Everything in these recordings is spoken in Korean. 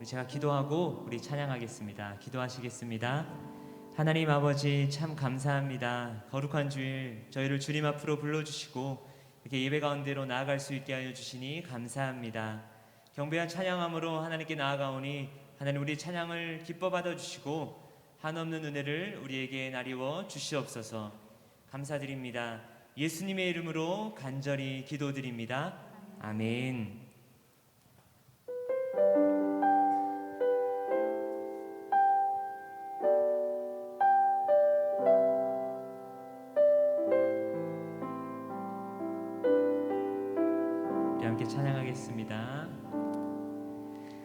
우리 제가 기도하고 우리 찬양하겠습니다. 기도하시겠습니다. 하나님 아버지 참 감사합니다. 거룩한 주일 저희를 주님 앞으로 불러주시고 이렇게 예배 가운데로 나아갈 수 있게 하여 주시니 감사합니다. 경배한 찬양함으로 하나님께 나아가오니 하나님 우리 찬양을 기뻐 받아 주시고 한없는 은혜를 우리에게 나리워 주시옵소서. 감사드립니다. 예수님의 이름으로 간절히 기도드립니다. 아멘. 찬양하겠습니다.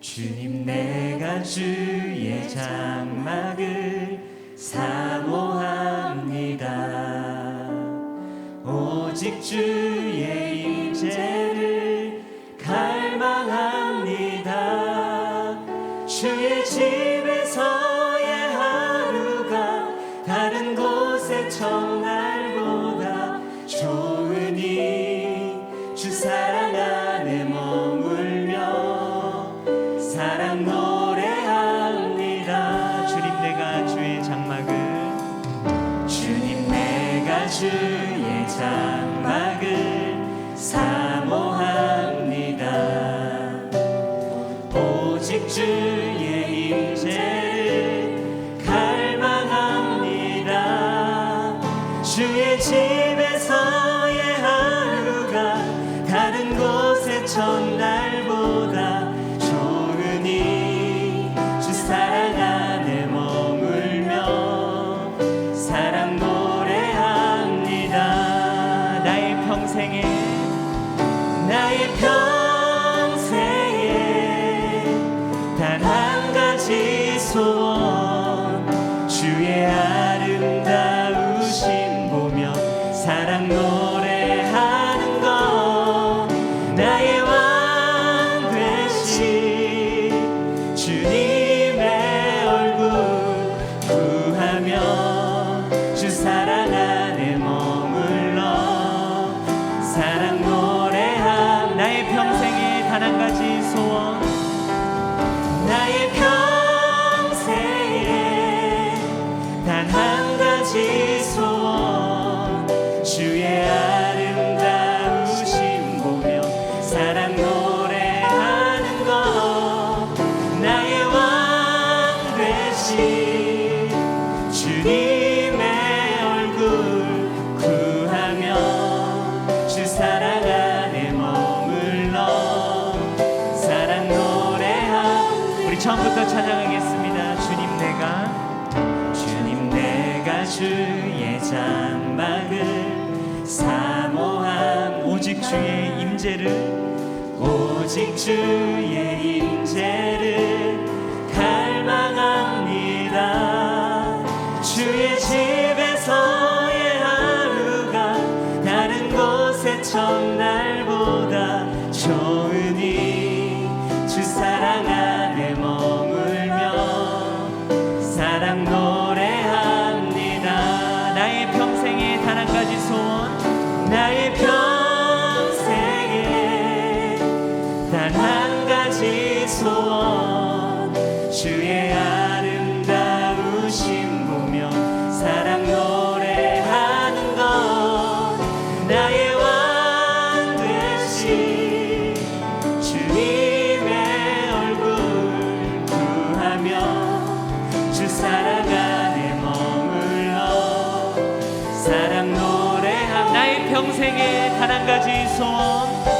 주님 내가 주의 장막을 사모합니다. 오직 주의 임재를 갈망합니다. 주의 집 오직 주의 임 단 한 가지 소원 처음부터 찬양하겠습니다. 주님 내가 주님 내가 주의 장막을 사모함. 오직 주의 임재를 오직 주의 임재를 평생에 단한 가지 소원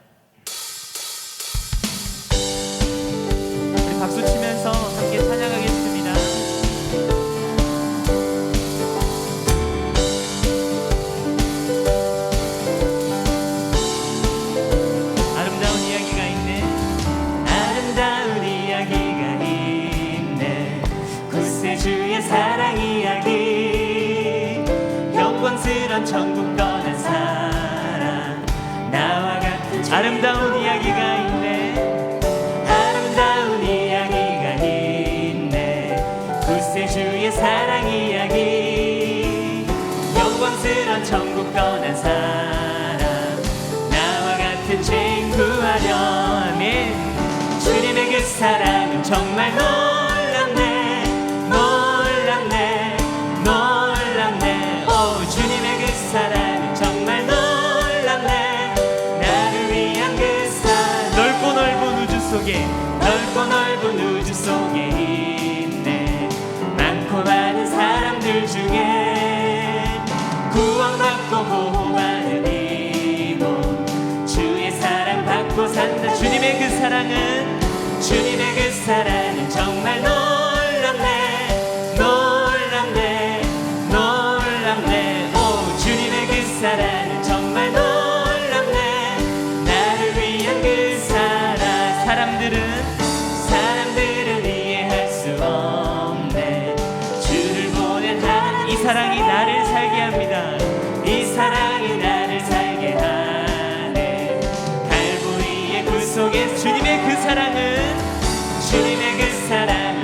넌 천국 떠난 사람. 나와 같은 친구 하려면 주님의 그 사랑은 정말 놀랍네. 놀랍네. 놀랍네. 오 주님의 그 사랑은 정말 놀랍네. 나를 위한 그 사랑. 넓고 넓은 우주 속에 넓고 넓은 우주 속에 있네. 많고 많은 사람들 중에 사랑은 정말 놀랍네 놀랍네 놀랍네. 오 주님의 그 사랑은 정말 놀랍네. 나를 위한 그 사랑. 사람들은 사람들은 이해할 수 없네. 주를 보낸 하나님 이 사랑이 나를 살게 합니다. 이 사랑이 나를 살게 하네. 갈보리의 굴 그 속에 주님의 그 사랑은 주님에게 사랑.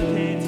paid.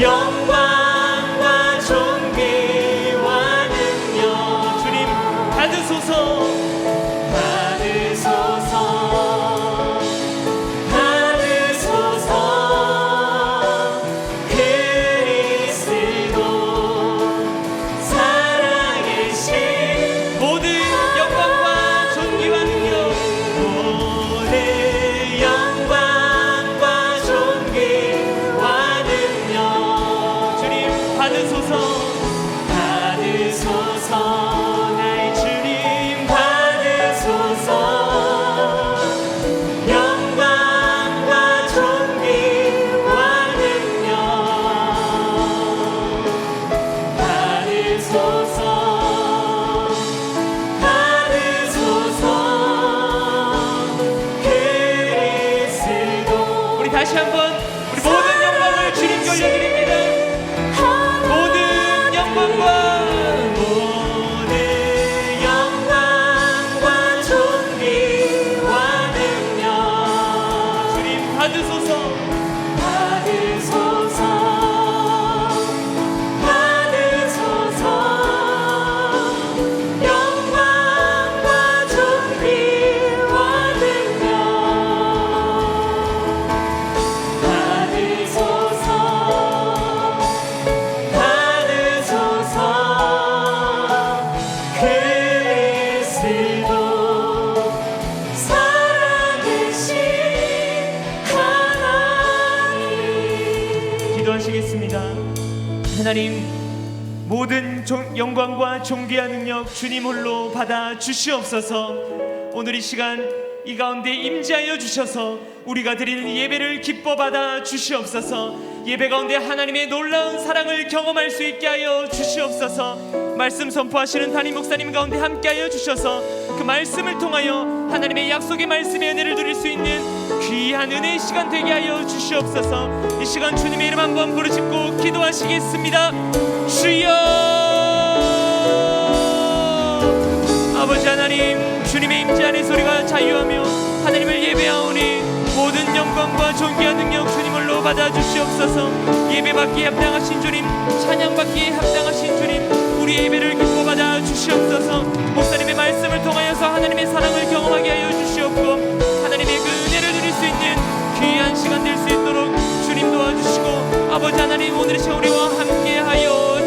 영 하나님 모든 종- 영광과 존귀한 능력 주님 홀로 받아 주시옵소서. 오늘 이 시간 이 가운데 임재하여 주셔서 우리가 드리는 예배를 기뻐 받아 주시옵소서. 예배 가운데 하나님의 놀라운 사랑을 경험할 수 있게 하여 주시옵소서. 말씀 선포하시는 담임 목사님 가운데 함께하여 주셔서 그 말씀을 통하여 하나님의 약속의 말씀의 은혜를 누릴 수 있는 귀한 은혜의 시간 되게 하여 주시옵소서. 이 시간 주님의 이름 한번 부르짖고 기도하시겠습니다. 주여! 아버지 하나님 주님의 임재 안의 소리가 자유하며 하나님을 예배하오니 모든 영광과 존귀한 능력 주님을로 받아 주시옵소서. 예배받기에 합당하신 주님 찬양받기에 합당하신 주님 우리 예배를 기뻐받아 주시옵소서. 목사님의 말씀을 통하여서 하나님의 사랑을 경험하게 하여 주시옵고 하나님의 그 은혜를 누릴 수 있는 귀한 시간 될 수 있도록 주님 도와주시고 아버지 하나님 오늘의 세월이와 함께하여